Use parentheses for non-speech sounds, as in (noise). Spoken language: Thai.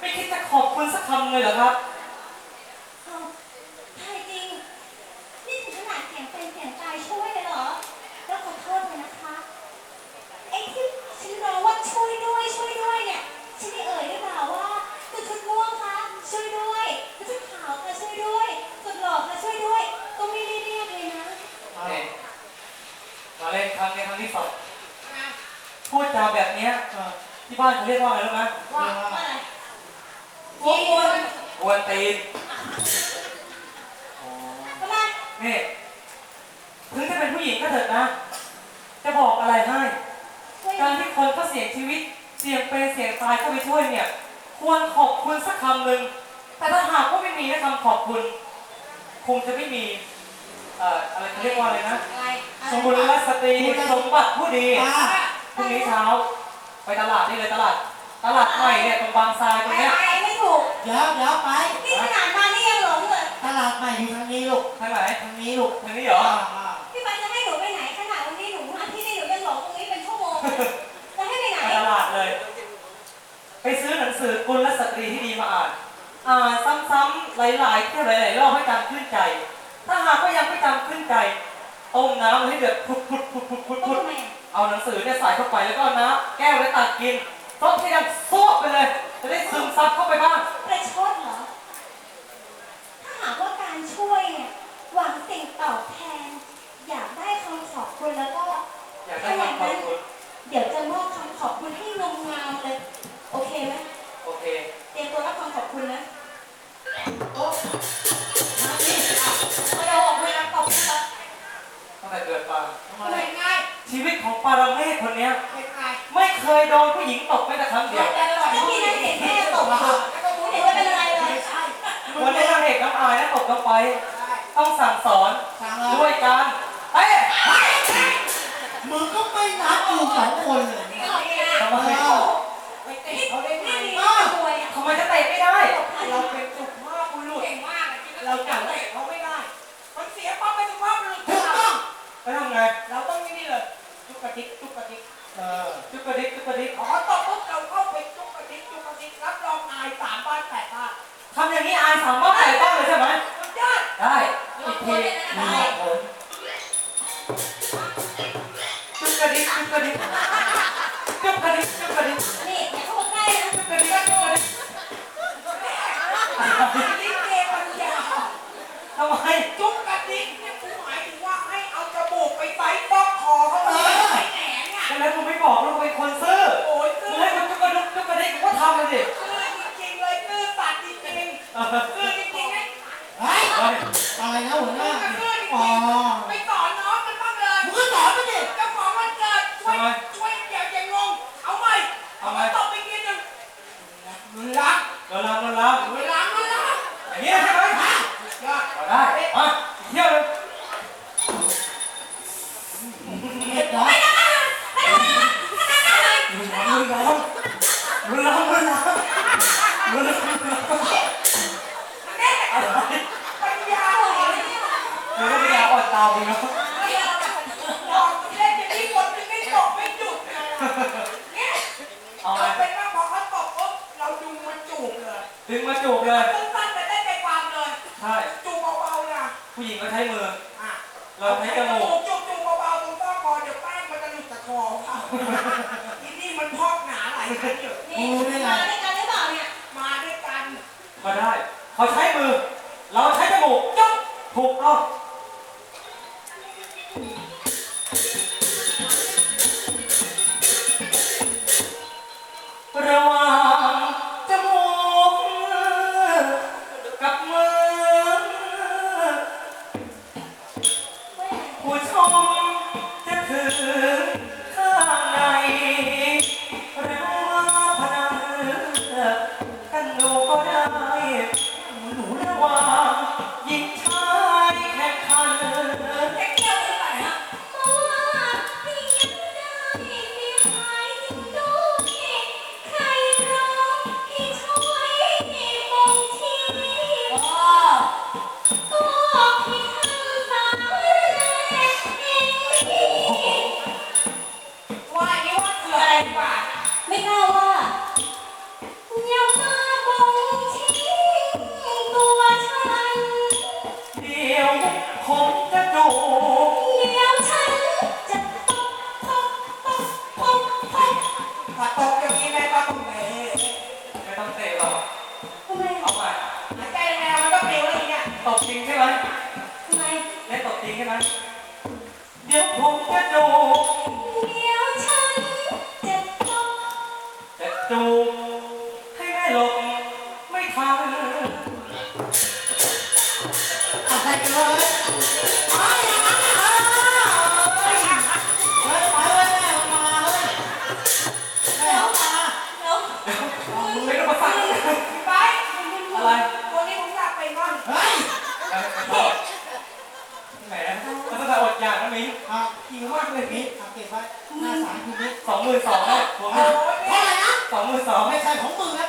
ำเลยเหรอครับ เอาใช่จริง นี่ถึงขนาดเสียงเป็นเสียงตายช่วยเลยเหรอ แล้วขอโทษเลยนะคะ ไอ้ที่ฉันร้องว่าช่วยด้วยช่วยด้วยเนี่ย ฉันได้เอ่ยหรือเปล่าว่าคือชุดม่วงคะช่วยด้วยคือชุดขาวคะช่วยด้วยสุดหล่อคะช่วยด้วย ก็ไม่ได้เรียกเลยนะนี่มาเล่นครั้งนี้ครั้งที่สองพูดจาแบบเนี้ยเอ่อที่บ้านเขาเรียกว่าอะไรรู้ไหมว่าว่าอะไร กวนกวนตีนอ๋อทำไมนี่ ถึงจะเป็นผู้หญิงก็เถิดนะ จะบอกอะไรให้ ช่วยการที่คนเขาเสียชีวิต เสี่ยงเป็นเสี่ยงตายเข้าไปช่วยเนี่ย ควรขอบคุณสักคำหนึ่ง แต่ถ้าหากว่าไม่มีนะคำขอบคุณ คงจะไม่มี เอ่อ อะไรเขาเรียกว่าอะไรนะ อะไรสมบูรณ์สตรีสมบัติผู้ดีป้าพรุ่งนี้เช้า ไปตลาดนี่เลยตลาด ตลาดใหม่เนี่ยตรงบางทรายตรงไปเนี้ย ไปไม่ ถูก เดี๋ยวเดี๋ยวไป นี่ขนาดมานี่ยังหลงเลยตลาดใหม่อยู่ทางนี้ลูกทางไหนทางนี้ลูกทางนี้เหรอ อ่าพี่ไปจะให้หนูไปไหนขนาดวันนี้หนูมาที่นี่หนูยังหลงตรงนี้เป็นชั่วโมงเลยจะให้ไปไหน ไปตลาดเลย ไปซื้อหนังสือกุลสตรีที่ดีมาอ่าน อ่านซ้ำๆหลายๆเที่ยวหลายๆรอบให้จำขึ้นใจ ถ้าหากว่ายังไม่จำขึ้นใจต้มน้ำให้เดือดพุดพุดพุดพุดพุดต้พุองดทำไมอะเอาหนังสือเนี่ยใส่เข้าไปแล้วก็เอาน้ำแก้วแล้วตักกินต้มให้ดังซวบไปเลย จะได้ซึมซับเข้าไปบ้าง ประชดเหรอ ถ้าหากว่าการช่วยเนี่ยหวังสิ่งตอบแทน อยากได้คำขอบคุณแล้วก็อยากได้คำขอบคุณเดี๋ยวจะมอบคำขอบคุณให้งงามเลย โอเคไหมโอเคเตรียมตัวรับคำขอบคุณนะโอ๊ะมาดิเอาเราออกไปรับขอบคุณครับตั้งแต่เกิดมาทำทำอะไรไมง่าย ชีวิตของปารเมศคนเนี้ย เป็นไงไม่เคยโดนผู้หญิงตบแม้แต่ครั้งเดียวถ้าพี่นั่นเห็นแม่ตกมาเห็นว่าเป็นอะไรเลยไม่ใช่วันนี้นางเอกน้ำอายนะตกลงไป ต้องสั่งสอนสั่งเลยด้วยการเต้มึงก็ไม่นับอยู่สองคนเลยนี่อะไรอะทำไมเออไปเตะเขาได้ไงอ้าวรวยอะทำไมจะเตะไม่ได้ เราเป็นสุภาพบุรุษเก่งมากอะที่เราจับเตะเขาไม่ได้ มันเสียความเป็นสุภาพบุรุษถูกต้องแล้วทำไง เราต้องนี่เลยจุกก ระดิกจุกกระดิกเออจุกกระดิกจุกกระดิกขอตบปุ๊บเราเข้าไปจุกกระดิกจุกกระดิกรับรองอายสามบ้านแปดบ้านทำอย่างนี้อายสามารถแต่ต้องเลยใช่ไหมสุดยอดได้อีกทีมีเหตุผลจุกกระดิกจุกกระดิกจุกกระดิกจุกกระดิกนี่อย่าเข้ามาใกล้นะจุกกระดิกจุกกระดิกลิเกมันยาวทำไมจุกกระดิก Ha ha ha! ผู้หญิงก็ใช้มือ อะเราใช้จมูกจูบจูบเบาๆตรงต้อคอเดี๋ยวแป้งมันจะหลุดจากคอเขาที่นี่มันพอกหนาหลายชั้นอยู่กูได้ไงมาด้วยกันหรือเปล่าเนี่ยมาด้วยกันก็ได้ เขาใช้มือ เราใช้จมูกจุ๊บถูกต้อง ทำไมเล่ตบตีใช่ไหมเดี๋ยวผมจะจูบเดี๋ยวฉันจะจูบงจะจูบให้แม่หลบไม่ทันอะไรกันวะ 咋没彩空ช่ (laughs)